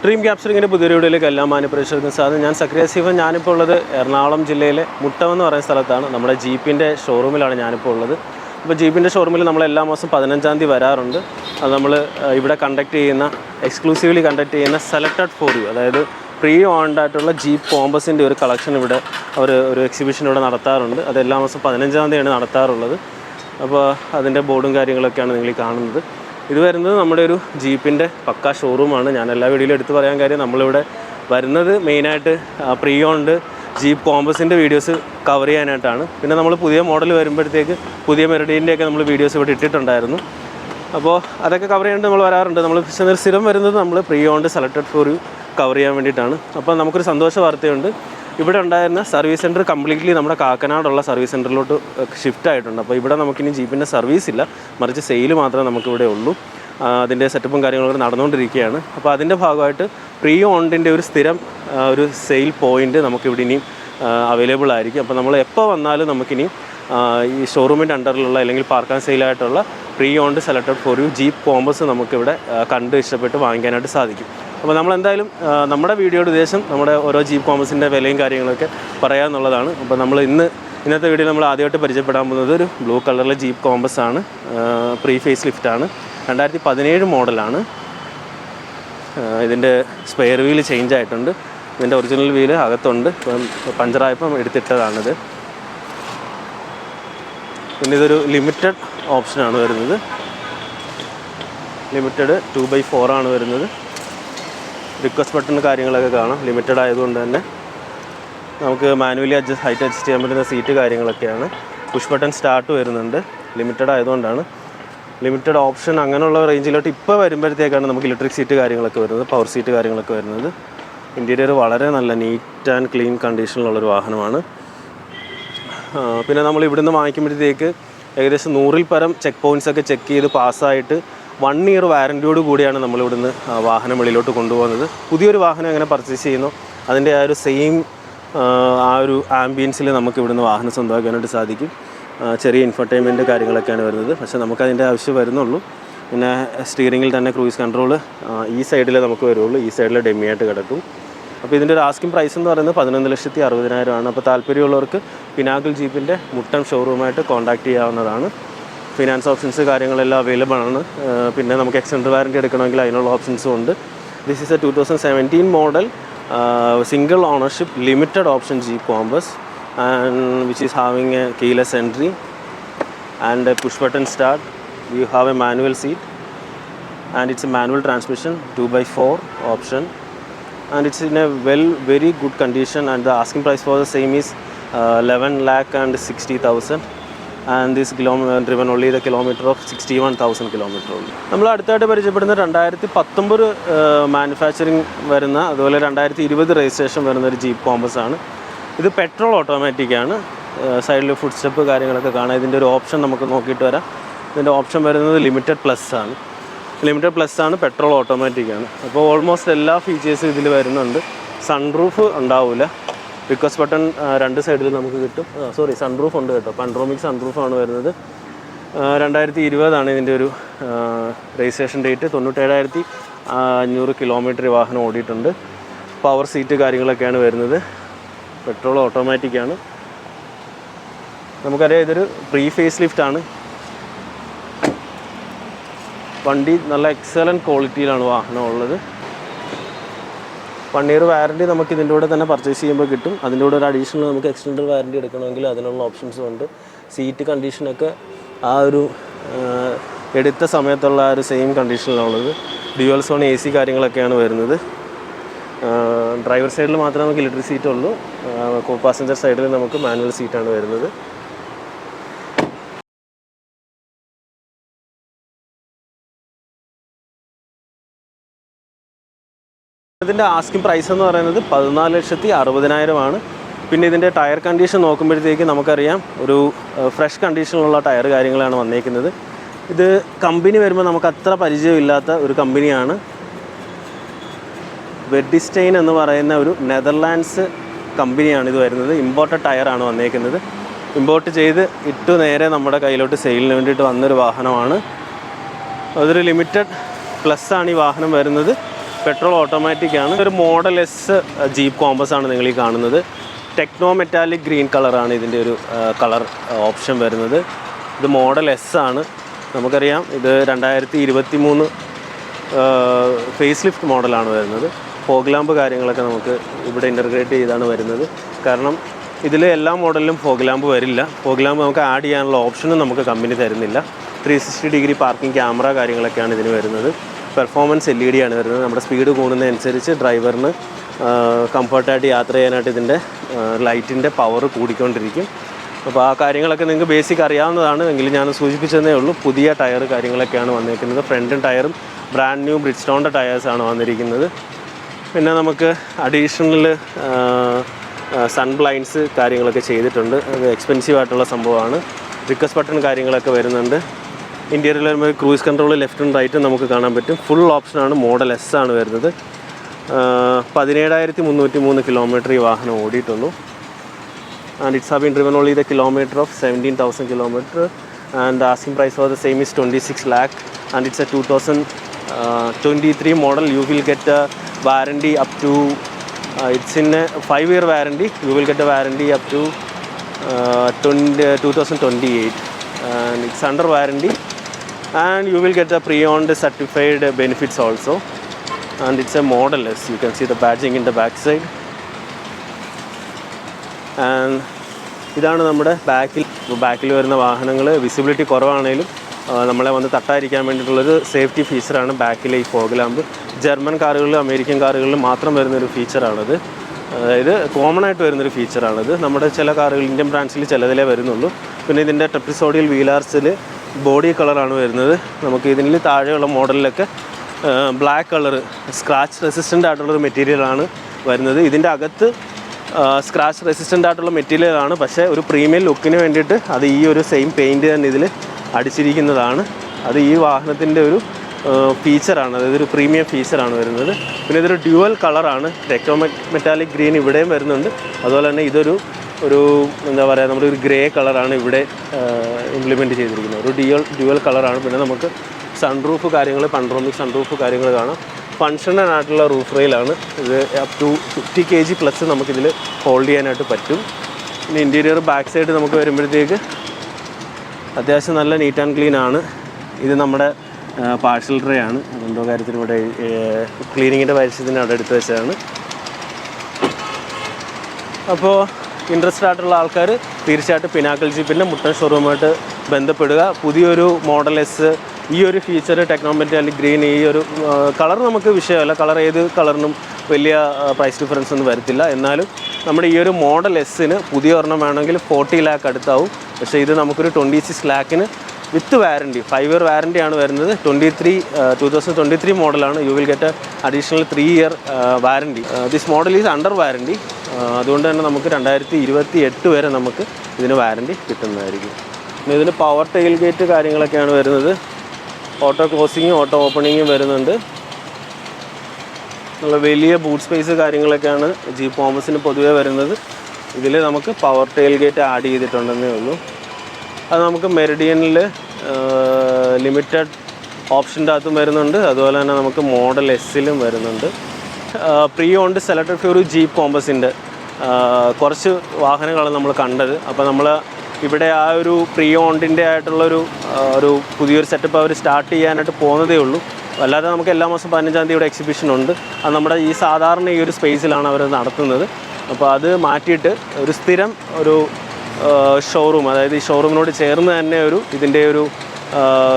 Dream ക്യാപ്ചറിങ്ങിന്റെ പുതിയ വീഡിയോയിലേക്ക് എല്ലാ മാന്യപ്രേക്ഷകർക്കും സാധനം ഞാൻ സക്രിയ സീഫൻ ഞാനിപ്പോൾ ഉള്ളത് എറണാകുളം ജില്ലയിലെ മുട്ടം എന്ന് പറയുന്ന സ്ഥലത്താണ്. നമ്മുടെ ജീപ്പിന്റെ ഷോറൂമിലാണ് ഞാനിപ്പോൾ ഉള്ളത്. അപ്പോൾ ജീപ്പിന്റെ ഷോറൂമിൽ നമ്മൾ എല്ലാ മാസം പതിനഞ്ചാം തീയതി വരാറുണ്ട്. അത് നമ്മൾ ഇവിടെ കണ്ടക്ട് ചെയ്യുന്ന എക്സ്ക്ലൂസീവ്ലി കണ്ടക്ട് ചെയ്യുന്ന സെലക്റ്റഡ് ഫോർ യു അതായത് പ്രീ ഓൺഡ് ആയിട്ടുള്ള ജീപ്പ് കോമ്പസിന്റെ ഒരു കളക്ഷൻ ഇവിടെ അവർ ഒരു എക്സിബിഷൻ ഇവിടെ നടത്താറുണ്ട്. അത് എല്ലാ മാസം പതിനഞ്ചാം തീയതിയാണ് നടത്താറുള്ളത്. അപ്പോൾ അതിന്റെ ബോർഡും കാര്യങ്ങളൊക്കെയാണ് നിങ്ങൾ കാണുന്നത്. ഇത് വരുന്നത് നമ്മുടെ ഒരു ജീപ്പിന്റെ പക്ക ഷോറൂമാണ് ഞാൻ എല്ലാ വീഡിയോയിലും എടുത്തു പറയാൻ കാര്യം നമ്മളിവിടെ വരുന്നത് മെയിനായിട്ട് പ്രീ ഓൺഡ് ജീപ്പ് കോമ്പസിന്റെ വീഡിയോസ് കവർ ചെയ്യാനായിട്ടാണ്. പിന്നെ നമ്മൾ പുതിയ മോഡൽ വരുമ്പോഴത്തേക്ക് പുതിയ മെറിഡീന്റെയൊക്കെ നമ്മൾ വീഡിയോസ് ഇവിടെ ഇട്ടിട്ടുണ്ടായിരുന്നു. അപ്പോൾ അതൊക്കെ കവർ ചെയ്യാണ്ട് നമ്മൾ വരാറുണ്ട്. നമ്മൾ സ്ഥിരം വരുന്നത് നമ്മൾ pre owned selected for cover ചെയ്യാൻ വേണ്ടിയിട്ടാണ്. അപ്പോൾ നമുക്കൊരു സന്തോഷ വാർത്തയുണ്ട്. ഇവിടെ ഉണ്ടായിരുന്ന സർവീസ് സെന്റർ കംപ്ലീറ്റ്ലി നമ്മുടെ കാക്കനാടുള്ള സർവീസ് സെന്ററിലോട്ട് ഷിഫ്റ്റ് ആയിട്ടുണ്ട്. അപ്പോൾ ഇവിടെ നമുക്കിനി ജീപ്പിന്റെ സർവീസ് ഇല്ല. മറിച്ച് സെയിൽ മാത്രമേ നമുക്കിവിടെ ഉള്ളൂ. അതിന്റെ സെറ്റപ്പും കാര്യങ്ങളൊക്കെ നടന്നുകൊണ്ടിരിക്കുകയാണ്. അപ്പോൾ അതിന്റെ ഭാഗമായിട്ട് പ്രീ ഓണ്ടിന്റെ ഒരു സ്ഥിരം ഒരു സെയിൽ പോയിന്റ് നമുക്കിവിടെ ഇനിയും അവൈലബിൾ ആയിരിക്കും. അപ്പോൾ നമ്മൾ എപ്പോൾ വന്നാലും നമുക്കിനി ഈ ഷോറൂമിന്റെ അണ്ടറിലുള്ള അല്ലെങ്കിൽ park and സെയിലായിട്ടുള്ള pre owned selected for you jeep compass നമുക്കിവിടെ കണ്ട് ഇഷ്ടപ്പെട്ട് വാങ്ങിക്കാനായിട്ട് സാധിക്കും. അപ്പോൾ നമ്മൾ എന്തായാലും നമ്മുടെ വീഡിയോയുടെ ഉദ്ദേശം നമ്മുടെ ഓരോ ജീപ്പ് കോമേഴ്സിന്റെ വിലയും കാര്യങ്ങളൊക്കെ പറയാമെന്നുള്ളതാണ് അപ്പോൾ നമ്മൾ ഇന്ന് ഇന്നത്തെ വീഡിയോ നമ്മൾ ആദ്യമായിട്ട് പരിചയപ്പെടാൻ പോകുന്നത് ഒരു ബ്ലൂ കളറിലെ ജീപ്പ് കോമ്പസ് ആണ്. പ്രീ ഫേസ് ലിഫ്റ്റ് ആണ്. രണ്ടായിരത്തി പതിനേഴ് മോഡലാണ് ഇതിന്റെ സ്പെയർ വീൽ ചേഞ്ച് ആയിട്ടുണ്ട്. ഇതിന്റെ ഒറിജിനൽ വീൽ അകത്തുണ്ട്. ഇപ്പം പഞ്ചറായപ്പം എടുത്തിട്ടതാണിത്. പിന്നെ ഇതൊരു ലിമിറ്റഡ് ഓപ്ഷനാണ് വരുന്നത്. ലിമിറ്റഡ് ടു ബൈ ഫോറാണ് വരുന്നത്. റിക്വസ്റ്റ് ബട്ടൺ കാര്യങ്ങളൊക്കെ കാണാം. ലിമിറ്റഡ് ആയതുകൊണ്ട് തന്നെ നമുക്ക് മാനുവലി അഡ്ജസ്റ്റ് ഹൈറ്റ് അഡ്ജസ്റ്റ് ചെയ്യാൻ പറ്റുന്ന സീറ്റ് കാര്യങ്ങളൊക്കെയാണ്. പുഷ് ബട്ടൺ സ്റ്റാർട്ട് വരുന്നുണ്ട്. ലിമിറ്റഡ് ആയതുകൊണ്ടാണ്. ലിമിറ്റഡ് ഓപ്ഷൻ അങ്ങനെയുള്ള റേഞ്ചിലോട്ട് ഇപ്പോൾ വരുമ്പോഴത്തേക്കാണ് നമുക്ക് ഇലക്ട്രിക് സീറ്റ് കാര്യങ്ങളൊക്കെ വരുന്നത് പവർ സീറ്റ് കാര്യങ്ങളൊക്കെ വരുന്നത്. ഇന്റീരിയർ വളരെ നല്ല നീറ്റ് ആൻഡ് ക്ലീൻ കണ്ടീഷനിലുള്ളൊരു വാഹനമാണ്. പിന്നെ നമ്മൾ ഇവിടുന്ന് വാങ്ങിക്കുമ്പോഴത്തേക്ക് ഏകദേശം നൂറിൽ പരം ചെക്ക് പോയിന്റ്സ് ഒക്കെ ചെക്ക് ചെയ്ത് പാസ്സായിട്ട് വൺ ഇയർ വാറന്റിയോട് കൂടിയാണ് നമ്മൾ ഇവിടുന്ന് വാഹനം വെളിയിലോട്ട് കൊണ്ടുപോകുന്നത്. പുതിയൊരു വാഹനം എങ്ങനെ പർച്ചേസ് ചെയ്യുന്നു. അതിന്റെ ആ ഒരു സെയിം ആ ഒരു ആംബിയൻസിൽ നമുക്ക് ഇവിടുന്ന് വാഹനം സ്വന്തമാക്കാനായിട്ട് സാധിക്കും. ചെറിയ ഇൻഫർടൈൻമെന്റ് കാര്യങ്ങളൊക്കെയാണ് വരുന്നത്. പക്ഷേ നമുക്കതിന്റെ ആവശ്യം വരുന്നുള്ളൂ. പിന്നെ സ്റ്റിയറിങ്ങിൽ തന്നെ ക്രൂയിസ് കൺട്രോൾ ഈ സൈഡിൽ നമുക്ക് വരുള്ളൂ. ഈ സൈഡിൽ ഡെമ്മിയായിട്ട് കിടക്കും. അപ്പോൾ ഇതിന്റെ ഒരു ആസ്കിംഗ് പ്രൈസ് എന്ന് പറയുന്നത് പതിനൊന്ന് ലക്ഷത്തി അറുപതിനായിരമാണ് അപ്പോൾ താല്പര്യമുള്ളവർക്ക് പിനാക്കിൾ ജീപ്പിന്റെ മുട്ടം ഷോറൂമായിട്ട് കോൺടാക്റ്റ് ചെയ്യാവുന്നതാണ്. ഫിനാൻസ് ഓപ്ഷൻസ് കാര്യങ്ങളെല്ലാം അവൈലബിൾ ആണ്. പിന്നെ നമുക്ക് എക്സ്റ്റൻഡ് വാറന്റി എടുക്കണമെങ്കിൽ അതിനുള്ള ഓപ്ഷൻസും ഉണ്ട്. This is a two thousand seventeen model single ownership limited option jeep compass and which is having a keyless entry and a push button start you have a manual seat and it's a manual transmission 2 by 4 option. And it's in a well very good condition and the asking price for the same is uh, 11 lakh and 60000 and this kilometer driven only the kilometer of 61000 kilometer only. നമ്മൾ അടുത്തായിട്ട് പരിചയപ്പെടുന്ന രണ്ടായിരത്തി പത്തൊമ്പത് manufacturing വരുന്ന അതുപോലെ രണ്ടായിരത്തി ഇരുപത് registration വരുന്ന ഒരു ജീപ്പ് കോമ്പസ് ആണ്. ഇത് പെട്രോൾ ഓട്ടോമാറ്റിക് ആണ്. സൈഡിൽ ഫുഡ് സ്റ്റെപ്പ് കാര്യങ്ങളൊക്കെ കാണാം. ഇതിന്റെ ഒരു ഓപ്ഷൻ നമുക്ക് നോക്കിയിട്ട് വരാം. ഇതിന്റെ ഓപ്ഷൻ വരുന്നത് ലിമിറ്റഡ് പ്ലസ് ആണ്. ലിമിറ്റഡ് പ്ലസ് ആണ് പെട്രോൾ ഓട്ടോമാറ്റിക് ആണ്. അപ്പോൾ ഓൾമോസ്റ്റ് എല്ലാ ഫീച്ചേഴ്സും ഇതിൽ വരുന്നുണ്ട്. സൺറൂഫ് ഉണ്ടാവില്ല റിക്വസ്റ്റ് ബട്ടൺ രണ്ട് സൈഡിൽ നമുക്ക് കിട്ടും. സോറി സൺറൂഫ് ഉണ്ട് കേട്ടോ. പൺറോമിക് സൺറൂഫാണ് വരുന്നത്. രണ്ടായിരത്തി ഇരുപതാണ് ഇതിന്റെ ഒരു രജിസ്ട്രേഷൻ ഡേറ്റ് തൊണ്ണൂറ്റേഴായിരത്തി അഞ്ഞൂറ് കിലോമീറ്റർ വാഹനം ഓടിയിട്ടുണ്ട്. പവർ സീറ്റ് കാര്യങ്ങളൊക്കെയാണ് വരുന്നത്. പെട്രോൾ ഓട്ടോമാറ്റിക്കാണ് നമുക്കറിയാം ഇതൊരു പ്രീ ഫേസ് ലിഫ്റ്റാണ് വണ്ടി നല്ല എക്സലന്റ് ക്വാളിറ്റിയിലാണ് വാഹനം ഉള്ളത്. ഇയർ വാറന്റി നമുക്ക് ഇതിന്റെ കൂടെ തന്നെ പർച്ചേസ് ചെയ്യുമ്പോൾ കിട്ടും. അതിന്റെ കൂടെ ഒരു അഡീഷണൽ നമുക്ക് എക്സ്റ്റൻഡ് വാറണ്ടി എടുക്കണമെങ്കിൽ അതിനുള്ള ഓപ്ഷൻസും ഉണ്ട്. സീറ്റ് കണ്ടീഷനൊക്കെ ആ ഒരു എടുത്ത സമയത്തുള്ള ആ ഒരു സെയിം കണ്ടീഷനിലുള്ളത് ഡ്യുവൽ സോൺ എ സി കാര്യങ്ങളൊക്കെയാണ് വരുന്നത്. ഡ്രൈവർ സൈഡിൽ മാത്രമേ നമുക്ക് ഇലക്ട്രിക് സീറ്റ് ഉള്ളൂ. പാസഞ്ചർ സൈഡിൽ നമുക്ക് മാനുവൽ സീറ്റാണ് വരുന്നത്. ഇതിന്റെ ആസ്കിംഗ് പ്രൈസ് എന്ന് പറയുന്നത് പതിനാല് ലക്ഷത്തി അറുപതിനായിരമാണ് പിന്നെ ഇതിന്റെ ടയർ കണ്ടീഷൻ നോക്കുമ്പോഴത്തേക്ക് നമുക്കറിയാം ഒരു ഫ്രഷ് കണ്ടീഷനിലുള്ള ടയർ കാര്യങ്ങളാണ് വന്നേക്കുന്നത്. ഇത് കമ്പനി വരുമ്പോൾ നമുക്ക് അത്ര പരിചയമില്ലാത്ത ഒരു കമ്പനിയാണ് വെഡിസ്റ്റെയിൻ എന്ന് പറയുന്ന ഒരു നെതർലാൻഡ്സ് കമ്പനിയാണ് ഇത് വരുന്നത്. ഇമ്പോർട്ടഡ് ടയറാണ് വന്നേക്കുന്നത്. ഇമ്പോർട്ട് ചെയ്ത് ഇട്ടു നേരെ നമ്മുടെ കയ്യിലോട്ട് സെയിലിന് വേണ്ടിയിട്ട് വന്നൊരു വാഹനമാണ്. അതൊരു ലിമിറ്റഡ് പ്ലസ് ആണ് ഈ വാഹനം വരുന്നത്. പെട്രോൾ ഓട്ടോമാറ്റിക് ആണ്. ഒരു മോഡൽ എസ് ജീപ്പ് കോമ്പസ് ആണ് നിങ്ങൾ ഈ കാണുന്നത്. ടെക്നോ മെറ്റാലിക് ഗ്രീൻ കളറാണ് ഇതിന്റെ ഒരു കളർ ഓപ്ഷൻ വരുന്നത്. ഇത് മോഡൽ എസ് ആണ്. നമുക്കറിയാം ഇത് രണ്ടായിരത്തി ഇരുപത്തി മൂന്ന് ഫേസ് ലിഫ്റ്റ് മോഡലാണ് വരുന്നത്. ഫോഗ് ലാമ്പ് കാര്യങ്ങളൊക്കെ നമുക്ക് ഇവിടെ ഇന്റർഗ്രേറ്റ് ചെയ്താണ് വരുന്നത്. കാരണം ഇതിൽ എല്ലാ മോഡലിലും ഫോഗ് ലാമ്പ് വരില്ല. ഫോഗ് ലാമ്പ് നമുക്ക് ആഡ് ചെയ്യാനുള്ള ഓപ്ഷനും നമുക്ക് കമ്പനി തരുന്നില്ല. Three sixty degree parking camera കാര്യങ്ങളൊക്കെയാണ് ഇതിന് വരുന്നത്. പെർഫോമൻസ് എൽ ഇ ഡി ആണ് വരുന്നത്. നമ്മുടെ സ്പീഡ് കൂടുന്നതനുസരിച്ച് ഡ്രൈവറിന് കംഫർട്ടായിട്ട് യാത്ര ചെയ്യാനായിട്ട് ഇതിന്റെ ലൈറ്റിന്റെ പവർ കൂടിക്കൊണ്ടിരിക്കും. അപ്പോൾ ആ കാര്യങ്ങളൊക്കെ നിങ്ങൾക്ക് ബേസിക് അറിയാവുന്നതാണ്. എങ്കിലും ഞാൻ സൂചിപ്പിച്ചതേ ഉള്ളൂ. പുതിയ ടയർ കാര്യങ്ങളൊക്കെയാണ് വന്നിരിക്കുന്നത് ഫ്രണ്ടും ടയറും ബ്രാൻഡ് ന്യൂ ബ്രിഡ്സ്റ്റോണിന്റെ ടയേഴ്സാണ് വന്നിരിക്കുന്നത്. പിന്നെ നമുക്ക് അഡീഷണൽ സൺ ബ്ലൈൻഡ്സ് കാര്യങ്ങളൊക്കെ ചെയ്തിട്ടുണ്ട്. അത് എക്സ്പെൻസീവ് ആയിട്ടുള്ള സംഭവമാണ്. റിക്വസ്റ്റ് ബട്ടൺ കാര്യങ്ങളൊക്കെ വരുന്നുണ്ട്. ഇന്റീരിയൽ വരുമ്പോൾ cruise control left and right നമുക്ക് കാണാൻ പറ്റും. ഫുൾ ഓപ്ഷനാണ് മോഡൽ എസ് ആണ് വരുന്നത്. പതിനേഴായിരത്തി മുന്നൂറ്റി മൂന്ന് കിലോമീറ്റർ ഈ വാഹനം ഓടിയിട്ടുള്ളൂ. And it's have in driven all ഇത് kilometre of seventeen thousand kilometre and asking price of the same is twenty six lakh and it's a two thousand twenty three model you will get a warranty up to it's in a five year warranty you will get a warranty up to ട്വൻ two thousand twenty eight and it's under warranty and you will get the pre-owned certified benefits also. And it's a model S you can see the badging in the back side and ഇതാണ് നമ്മുടെ ബാക്കിൽ ബാക്കിൽ വരുന്ന വാഹനങ്ങൾ visibility കുറവാണെങ്കിലും നമ്മളെ വന്ന് തട്ടാതിരിക്കാൻ വേണ്ടിയിട്ടുള്ളൊരു safety ഫീച്ചറാണ് ബാക്കിലെ ഈ ഫോഗ് ലാമ്പ് ജർമ്മൻ കാറുകളിലും അമേരിക്കൻ കാറുകളിലും മാത്രം വരുന്നൊരു ഫീച്ചറാണിത് അതായത് കോമൺ ആയിട്ട് വരുന്നൊരു ഫീച്ചറാണിത് നമ്മുടെ ചില കാറുകൾ ഇന്ത്യൻ ബ്രാൻഡ്സിൽ ചിലതിലേ വരുന്നുള്ളൂ. പിന്നെ ഇതിന്റെ ട്രിപ്പിസോഡിയൽ വീലാർസിൽ ബോഡി കളറാണ് വരുന്നത്. നമുക്ക് ഇതിൽ താഴെയുള്ള മോഡലിലൊക്കെ ബ്ലാക്ക് കളർ സ്ക്രാച്ച് റെസിസ്റ്റന്റ് ആയിട്ടുള്ളൊരു മെറ്റീരിയലാണ് വരുന്നത്. ഇതിന്റെ അകത്ത് സ്ക്രാച്ച് റെസിസ്റ്റന്റ് ആയിട്ടുള്ള മെറ്റീരിയലാണ് പക്ഷേ ഒരു പ്രീമിയം ലുക്കിന് വേണ്ടിയിട്ട് അത് ഈ ഒരു സെയിം പെയിന്റ് തന്നെ ഇതിൽ അടിച്ചിരിക്കുന്നതാണ്. അത് ഈ വാഹനത്തിന്റെ ഒരു ഫീച്ചറാണ് അതായത് ഒരു പ്രീമിയം ഫീച്ചറാണ് വരുന്നത്. പിന്നെ ഇതൊരു ഡ്യുവൽ കളറാണ് ടെക്നോ മെറ്റാലിക് ഗ്രീൻ ഇവിടെയും വരുന്നുണ്ട്. അതുപോലെ തന്നെ ഇതൊരു ഒരു എന്താ പറയുക നമ്മുടെ ഒരു ഗ്രേ കളറാണ് ഇവിടെ ഇംപ്ലിമെന്റ് ചെയ്തിരിക്കുന്നത്. ഒരു ഡ്യുവൽ ഡ്യുവൽ കളറാണ്. പിന്നെ നമുക്ക് സൺറൂഫ് കാര്യങ്ങൾ പൺറോമിക് സൺറൂഫ് കാര്യങ്ങൾ കാണാം. ഫങ്ഷണൽ ആയിട്ടുള്ള റൂഫ് റെയിലാണ് ഇത് up to fifty K G plus നമുക്കിതിൽ ഹോൾഡ് ചെയ്യാനായിട്ട് പറ്റും. പിന്നെ ഇന്റീരിയർ ബാക്ക് സൈഡ് നമുക്ക് വരുമ്പോഴത്തേക്ക് അത്യാവശ്യം നല്ല നീറ്റ് ആൻഡ് ക്ലീൻ ആണ്. ഇത് നമ്മുടെ പാഴ്സൽ ട്രേ ആണ്. അതെന്തോ കാര്യത്തിന് ഇവിടെ ക്ലീനിങ്ങിന്റെ പരിസ്ഥിതി അവിടെ എടുത്ത് വെച്ചതാണ്. അപ്പോൾ ഇൻട്രസ്റ്റഡ് ആയിട്ടുള്ള ആൾക്കാർ തീർച്ചയായിട്ടും പിനാക്കൽ ജീപ്പിന്റെ മുട്ടൻ ഷോറൂമായിട്ട് ബന്ധപ്പെടുക. പുതിയൊരു മോഡൽ എസ് ഈ ഒരു ഫീച്ചർ ടെക്നോമെറ്റി അല്ലെങ്കിൽ ഗ്രീൻ ഈ ഒരു കളർ നമുക്ക് വിഷയമല്ല. കളർ ഏത് കളറിനും വലിയ പ്രൈസ് ഡിഫറൻസ് ഒന്നും വരത്തില്ല. എന്നാലും നമ്മുടെ ഈ ഒരു മോഡൽ എസ്സിന് പുതിയ ഒരെണ്ണം വേണമെങ്കിൽ ഫോർട്ടി ലാക്ക് അടുത്താവും. പക്ഷേ ഇത് നമുക്കൊരു twenty six ലാക്കിന് with warranty five year warranty ആണ് വരുന്നത്. Twenty three two thousand twenty three മോഡലാണ് you will get additional three year warranty this model is under warranty അതുകൊണ്ട് തന്നെ നമുക്ക് രണ്ടായിരത്തി ഇരുപത്തി എട്ട് വരെ നമുക്ക് ഇതിന് വാറന്റി കിട്ടുന്നതായിരിക്കും. പിന്നെ ഇതിന് പവർ ടെയിൽ ഗേറ്റ് കാര്യങ്ങളൊക്കെയാണ് വരുന്നത്. ഓട്ടോ ക്ലോസിങ്ങും ഓട്ടോ ഓപ്പണിങ്ങും വരുന്നുണ്ട്. നല്ല വലിയ ബൂട്ട് സ്പേസ് കാര്യങ്ങളൊക്കെയാണ് ജീപ്പ് കോമസിന് പൊതുവേ വരുന്നത്. ഇതിൽ നമുക്ക് പവർ ടെയിൽ ഗേറ്റ് ആഡ് ചെയ്തിട്ടുണ്ടെന്നേ ഉള്ളൂ. അത് നമുക്ക് മെറിഡിയനിൽ ലിമിറ്റഡ് ഓപ്ഷന്റെ അകത്തും വരുന്നുണ്ട്. അതുപോലെ തന്നെ നമുക്ക് മോഡൽ എസ്സിലും വരുന്നുണ്ട്. Pre owned selected for jeep കോമ്പസിന്റെ. കുറച്ച് വാഹനങ്ങളാണ് നമ്മൾ കണ്ടത്. അപ്പോൾ നമ്മൾ ഇവിടെ ആ ഒരു പ്രീ ഓണ്ടിന്റെ ആയിട്ടുള്ളൊരു ഒരു പുതിയൊരു സെറ്റപ്പ് അവർ സ്റ്റാർട്ട് ചെയ്യാനായിട്ട് പോകുന്നതേ ഉള്ളൂ. അല്ലാതെ നമുക്ക് എല്ലാ മാസം പതിനഞ്ചാം തീയതി ഇവിടെ എക്സിബിഷൻ ഉണ്ട്. അത് നമ്മുടെ ഈ സാധാരണ ഈ ഒരു സ്പേസിലാണ് അവർ നടത്തുന്നത്. അപ്പോൾ അത് മാറ്റിയിട്ട് ഒരു സ്ഥിരം ഒരു ഷോറൂം അതായത് ഈ ഷോറൂമിനോട് ചേർന്ന് തന്നെ ഒരു ഇതിന്റെ ഒരു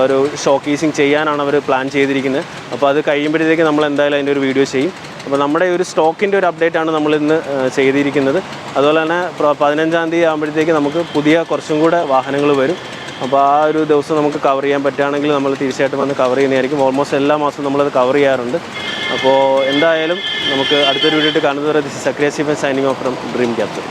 ഒരു ഷോക്കേസിങ് ചെയ്യാനാണ് അവർ പ്ലാൻ ചെയ്തിരിക്കുന്നത്. അപ്പോൾ അത് കഴിയുമ്പോഴത്തേക്ക് നമ്മൾ എന്തായാലും അതിന്റെ ഒരു വീഡിയോ ചെയ്യും. അപ്പോൾ നമ്മുടെ ഒരു സ്റ്റോക്കിന്റെ ഒരു അപ്ഡേറ്റ് ആണ് നമ്മൾ ഇന്ന് ചെയ്തിരിക്കുന്നത്. അതുപോലെ തന്നെ പതിനഞ്ചാം തീയതി ആകുമ്പോഴത്തേക്ക് നമുക്ക് പുതിയ കുറച്ചും കൂടെ വാഹനങ്ങൾ വരും. അപ്പോൾ ആ ഒരു ദിവസം നമുക്ക് കവർ ചെയ്യാൻ പറ്റുകയാണെങ്കിൽ നമ്മൾ തീർച്ചയായിട്ടും വന്ന് കവർ ചെയ്യുന്നതായിരിക്കും. ഓൾമോസ്റ്റ് എല്ലാ മാസവും നമ്മളത് കവർ ചെയ്യാറുണ്ട്. അപ്പോൾ എന്തായാലും നമുക്ക് അടുത്തൊരു വീഡിയോ കാണുന്നത് Zakaria സീഫൻ signing off from dream capture